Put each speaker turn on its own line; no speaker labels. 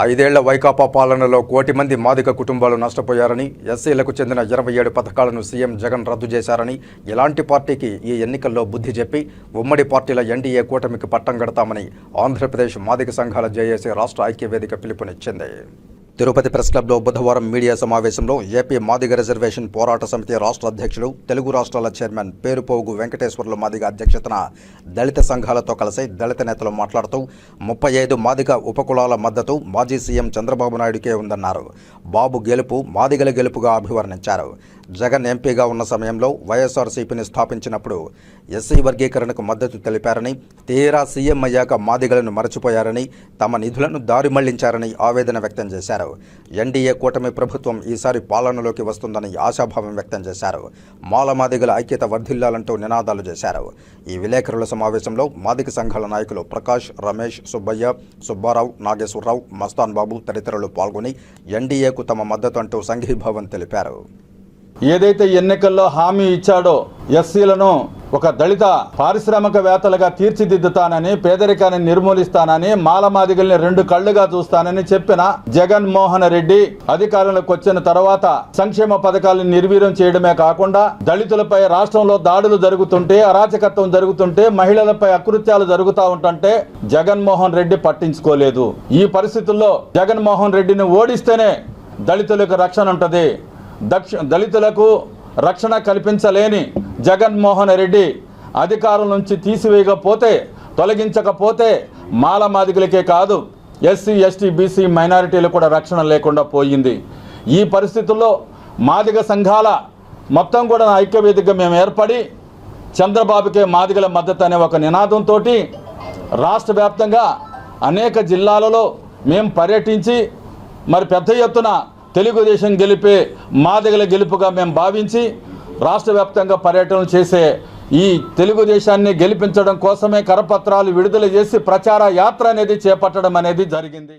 ఐదేళ్ళ వైకాపా పాలనలో కోటి మంది మాదిక కుటుంబాలు నష్టపోయారని ఎస్సీలకు చెందిన ఇరవై ఏడు పథకాలను సీఎం జగన్ రద్దు చేశారని ఇలాంటి పార్టీకి ఈ ఎన్నికల్లో బుద్ధి చెప్పి ఉమ్మడి పార్టీల ఎన్డీఏ కూటమికి పట్టం కడతామని ఆంధ్రప్రదేశ్ మాదిక సంఘాల జేఏసీ రాష్ట్ర ఐక్యవేదిక పిలుపునిచ్చింది. తిరుపతి ప్రెస్ క్లబ్లో బుధవారం మీడియా సమావేశంలో ఏపీ మాదిగ రిజర్వేషన్ పోరాట సమితి రాష్ట్ర అధ్యక్షుడు తెలుగు రాష్ట్రాల చైర్మన్ పేరుపోగు వెంకటేశ్వర్లు మాదిగ అధ్యక్షతన దళిత సంఘాలతో కలిసి దళిత నేతలు మాట్లాడుతూ ముప్పై ఐదు మాదిగ ఉపకులాల మద్దతు మాజీ సీఎం చంద్రబాబు నాయుడుకే ఉందన్నారు. బాబు గెలుపు మాదిగల గెలుపుగా అభివర్ణించారు. జగన్ ఎంపీగా ఉన్న సమయంలో వైఎస్ఆర్సీపీని స్థాపించినప్పుడు ఎస్సీ వర్గీకరణకు మద్దతు తెలిపారని తీరా సీఎం అయ్యాక మాదిగలను మరచిపోయారని తమ నిధులను దారి మళ్ళించారని ఆవేదన వ్యక్తం చేశారు. ఎన్డీఏ కూటమి ప్రభుత్వం ఈసారి పాలనలోకి వస్తుందని ఆశాభావం వ్యక్తం చేశారు. మాల మాదిగల ఐక్యత వర్ధిల్లాలంటూ నినాదాలు చేశారు. ఈ విలేకరుల సమావేశంలో మాదిక సంఘాల నాయకులు ప్రకాష్ రమేష్ సుబ్బయ్య సుబ్బారావు నాగేశ్వరరావు మస్తాన్ బాబు తదితరులు పాల్గొని ఎన్డీఏకు తమ మద్దతు అంటూ సంఘీభావం తెలిపారు.
ఏదైతే ఎన్నికల్లో హామీ ఇచ్చాడో ఎస్సీలను ఒక దళిత పారిశ్రామికవేత్తలుగా తీర్చిదిద్దుతానని పేదరికాన్ని నిర్మూలిస్తానని మాలమాదిగల్ని రెండు కళ్ళుగా చూస్తానని చెప్పిన జగన్ మోహన్ రెడ్డి అధికారంలోకి వచ్చిన తర్వాత సంక్షేమ పథకాలను నిర్వీర్యం చేయడమే కాకుండా దళితులపై రాష్ట్రంలో దాడులు జరుగుతుంటే అరాచకత్వం జరుగుతుంటే మహిళలపై అకృత్యాలు జరుగుతూ ఉంటుంటే జగన్మోహన్ రెడ్డి పట్టించుకోలేదు. ఈ పరిస్థితుల్లో జగన్మోహన్ రెడ్డిని ఓడిస్తేనే దళితులకు రక్షణ ఉంటుంది. దక్ష దళితులకు రక్షణ కల్పించలేని జగన్మోహన్ రెడ్డి అధికారం నుంచి తీసివేయకపోతే తొలగించకపోతే మాల మాదిగలకే కాదు ఎస్సీ ఎస్టీ బీసీ మైనారిటీలు కూడా రక్షణ లేకుండా పోయింది. ఈ పరిస్థితుల్లో మాదిగ సంఘాల మొత్తం కూడా ఐక్యవేదికగా మేము ఏర్పడి చంద్రబాబుకే మాదిగల మద్దతు అనే ఒక నినాదంతో రాష్ట్ర వ్యాప్తంగా అనేక జిల్లాలలో మేము పర్యటించి మరి పెద్ద ఎత్తున తెలుగుదేశం గెలిపే మాదిగల గెలుపుగా మేము భావించి రాష్ట్ర వ్యాప్తంగా పర్యటనలు చేసే ఈ తెలుగుదేశాన్ని గెలిపించడం కోసమే కరపత్రాలు విడుదల చేసి ప్రచార యాత్ర అనేది చేపట్టడం అనేది జరిగింది.